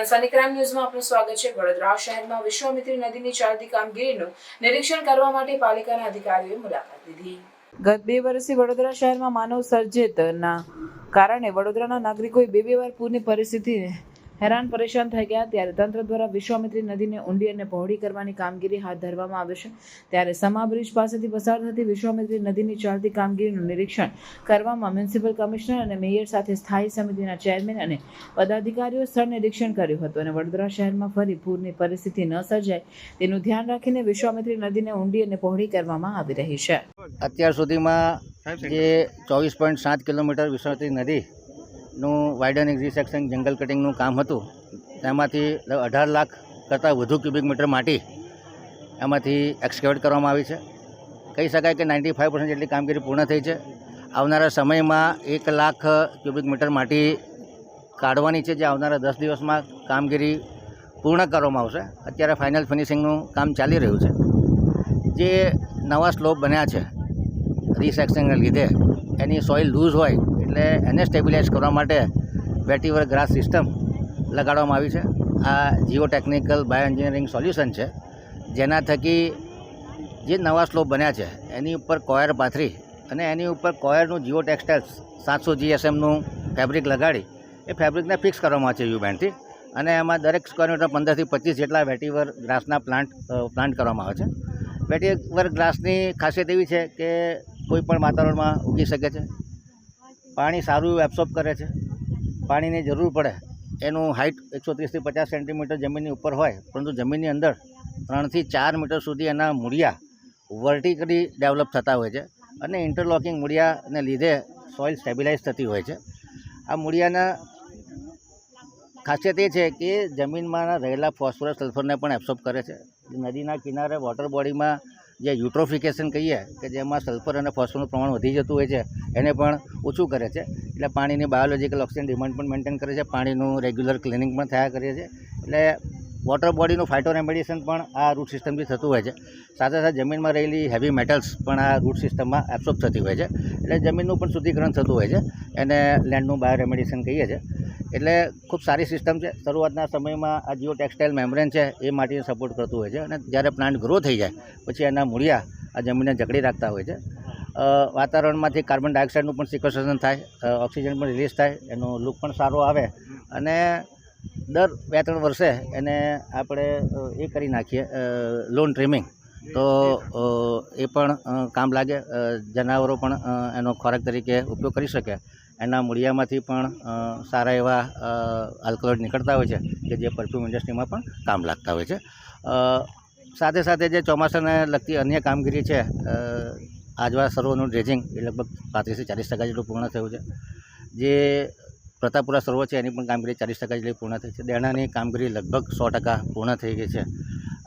સનસની crime ન્યૂઝમાં આપનું સ્વાગત છે. વડોદરા શહેરમાં વિશ્વામિત્રી નદીની ચાલતી કામગીરીનું નિરીક્ષણ કરવા માટે પાલિકાના અધિકારીઓએ મુલાકાત લીધી. ગત બે વર્ષથી વડોદરા શહેરમાં માનવ સર્જિતના કારણે વડોદરાના નાગરિકોએ બે બે વાર પૂરની પરિસ્થિતિને હેરાન પરેશાન થઈ ગયા ત્યારે તંત્ર દ્વારા વિશ્વામિત્રી નદીને ઊંડી અને પહોળી કરવાની કામગીરી હાથ ધરવામાં આવે છે. ત્યારે સમા બ્રિજ પાસેથી પસાર થતી વિશ્વામિત્રી નદીની ચાલતી કામગીરીનું નિરીક્ષણ કરવામાં મ્યુનિસિપલ કમિશનર અને મેયર સાથે સ્થાયી સમિતિના ચેરમેન અને પદાધિકારીઓ સ્થળ નિરીક્ષણ કર્યું હતું અને વડોદરા શહેરમાં ફરી પૂરની પરિસ્થિતિ ન સર્જાય તેનું ધ્યાન રાખીને વિશ્વામિત્રી નદીને ઊંડી અને પહોળી કરવામાં આવી રહી છે. અત્યાર સુધીમાં જે ચોવીસ પોઈન્ટ સાત કિલોમીટર વિશ્વતી નદીનું વાઇડન રિસેક્શન જંગલ કટિંગનું કામ હતું. તેમાંથી અઢાર લાખ કરતાં વધુ ક્યુબિક મીટર માટી એમાંથી એક્સકેવેટ કરવામાં આવી છે. કહી શકાય કે નાઇન્ટી ફાઇવ પર્સન્ટ જેટલી કામગીરી પૂર્ણ થઈ છે. આવનારા સમયમાં એક લાખ ક્યુબિક મીટર માટી કાઢવાની છે, જે આવનારા દસ દિવસમાં કામગીરી પૂર્ણ કરવામાં આવશે. અત્યારે ફાઇનલ ફિનિશિંગનું કામ ચાલી રહ્યું છે. જે નવા સ્લોપ બન્યા છે રિસેક્શનને લીધે, એની સોઇલ લૂઝ હોય એટલે એને સ્ટેબિલાઇઝ કરવા માટે વેટીવર ગ્રાસ સિસ્ટમ લગાડવામાં આવી છે. આ geo technical bio engineering solution છે, જેના થકી જે નવા સ્લોપ બન્યા છે, એની ઉપર કોયર પાથરી અને એની ઉપર કોયરનું જીઓ ટેક્સટાઇલ્સ સાતસો જીએસએમનું ફેબ્રિક લગાડી, એ ફેબ્રિકને ફિક્સ કરવામાં આવે છે યુ અને એમાં દરેક સ્ક્વેર મીટર પંદરથી પચીસ જેટલા વેટીવર ગ્રાસના પ્લાન્ટ પ્લાન્ટ કરવામાં આવે છે. વેટીવર ગ્રાસની ખાસિયત એવી છે કે કોઈ પણ વાતાવરણમાં ઉગી શકે છે. પાણી સારું એબ્સોર્બ કરે છે. પાણીની જરૂર પડે. એનું હાઇટ એકસો ત્રીસથી પચાસ સેન્ટીમીટર જમીનની ઉપર હોય, પરંતુ જમીનની અંદર ત્રણથી ચાર મીટર સુધી એના મૂળિયા વર્ટિકલી ડેવલપ થતા હોય છે અને ઇન્ટરલોકિંગ મૂળિયાને લીધે સોઇલ સ્ટેબિલાઇઝ થતી હોય છે. આ મૂળિયાના ખાસિયત એ છે કે જમીનમાં રહેલા ફોસ્ફરસ સલ્ફરને પણ એબ્સોર્બ કરે છે. નદીના કિનારે વોટર બોડીમાં જે યુટ્રોફિકેશન કહીએ કે જેમાં સલ્ફર અને ફોસ્ફરનું પ્રમાણ વધી જતું હોય છે, એને પણ ઓછું કરે છે. એટલે પાણીની બાયોલોજીકલ ઓક્સિજન ડિમાન્ડ પણ મેન્ટેન કરે છે. પાણીનું રેગ્યુલર ક્લિનિંગ પણ થયા કરે છે. એટલે વોટર બોડીનું ફાઇટો રેમેડિએશન પણ આ રૂટ સિસ્ટમથી થતું હોય છે. સાથે સાથે જમીનમાં રહેલી હેવી મેટલ્સ પણ આ રૂટ સિસ્ટમમાં એબ્સોર્બ થતી હોય છે. એટલે જમીનનું પણ શુદ્ધિકરણ થતું હોય છે. એને લેન્ડનું બાયો રેમેડિએશન કહીએ છીએ એટલે ખૂબ સારી સિસ્ટમ છે. શરૂઆતના સમયમાં આ જીઓ ટેક્સટાઇલ મેમ્બ્રેન છે એ માટીને સપોર્ટ કરતું હોય છે અને જ્યારે પ્લાન્ટ ગ્રો થઈ જાય, પછી એના મૂળિયા આ જમીનને જકડી રાખતા હોય છે. વાતાવરણમાંથી કાર્બન ડાયોક્સાઇડનું પણ સિક્વેસ્ટ્રેશન થાય ઓક્સિજન પણ રિલીઝ થાય, એનો લુક પણ સારો આવે અને દર બે ત્રણ વર્ષે એને આપણે એ કરી નાખીએ લોન ટ્રીમિંગ તો એ પણ કામ લાગે જનાવરો પણ એનો ખોરાક તરીકે ઉપયોગ કરી શકે. એના મૂળિયામાંથી પણ સારા એવા આલ્કલોઇડ નીકળતા હોય છે કે જે પરફ્યુમ ઇન્ડસ્ટ્રીમાં પણ કામ લાગતા હોય છે. સાથે સાથે જે ચોમાસાને લગતી અન્ય કામગીરી છે આજવા સરોવરનું ડ્રેજિંગ એ લગભગ પાંત્રીસથી ચાલીસ ટકા જેટલું પૂર્ણ થયું છે. જે પ્રતાપપુરા સરોવર છે એની પણ કામગીરી ચાલીસ ટકા જેટલી પૂર્ણ થઈ છે. દેણાની કામગીરી લગભગ સો ટકા પૂર્ણ થઈ ગઈ છે.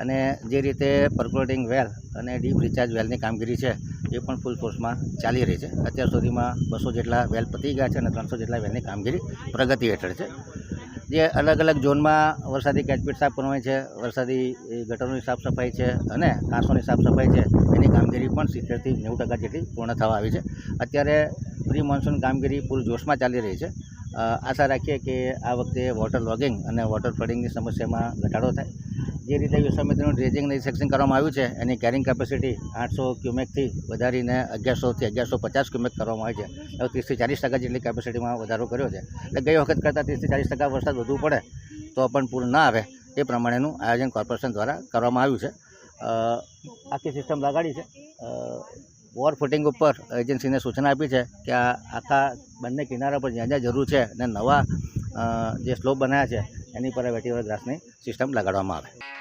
અને જે રીતે પર્કોલેટિંગ વેલ અને ડીપ રિચાર્જ વેલની કામગીરી છે, એ પણ ફૂલ ફોર્સમાં ચાલી રહી છે. અત્યાર સુધીમાં બસો જેટલા વેલ પતી ગયા છે અને ત્રણસો જેટલા વેલની કામગીરી પ્રગતિ હેઠળ છે. જે અલગ અલગ ઝોનમાં વરસાદી કેચપીટ સાફ કરવાની છે, વરસાદી ગટરોની સાફ સફાઈ છે અને કાંસોની સાફ સફાઈ છે, એની કામગીરી પણ સિત્તેરથી નેવું ટકા જેટલી પૂર્ણ થવા આવી છે. અત્યારે પ્રી મોન્સૂન કામગીરી પૂર જોશમાં ચાલી રહી છે. આશા રાખીએ કે આ વખતે વોટર લોગિંગ અને વોટર ફ્લડિંગની સમસ્યામાં ઘટાડો થાય. જે રીતે વિશ્વામિત્રીનું ડ્રેજિંગ અને સેક્શન કરવામાં આવ્યું છે, એની કેરિંગ કેપેસિટી આઠસો ક્યુમેકથી વધારીને અગિયારસોથી અગિયારસો પચાસ ક્યુમેક કરવામાં આવી છે. હવે ત્રીસથી ચાલીસ ટકા જેટલી કેપેસિટીમાં વધારો કર્યો છે. એટલે ગઈ વખત કરતાં ત્રીસથી ચાલીસ ટકા વરસાદ વધુ પડે, તો પણ પૂર ના આવે, એ પ્રમાણેનું આયોજન કોર્પોરેશન દ્વારા કરવામાં આવ્યું છે. આખી સિસ્ટમ લગાડી છે. વોર ફૂટિંગ ઉપર એજન્સીને સૂચના આપી છે કે આ આખા બંને કિનારા પર જ્યાં જ્યાં જરૂર છે અને નવા જે સ્લોપ બનાવ્યા છે, એની પર વેટીવર ગ્રાસની સિસ્ટમ લગાડવામાં આવે.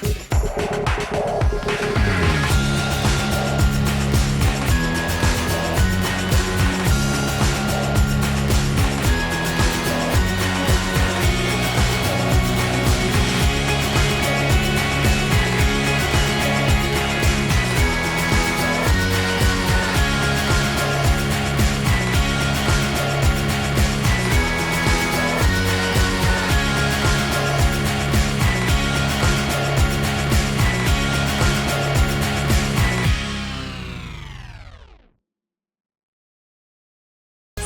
Thank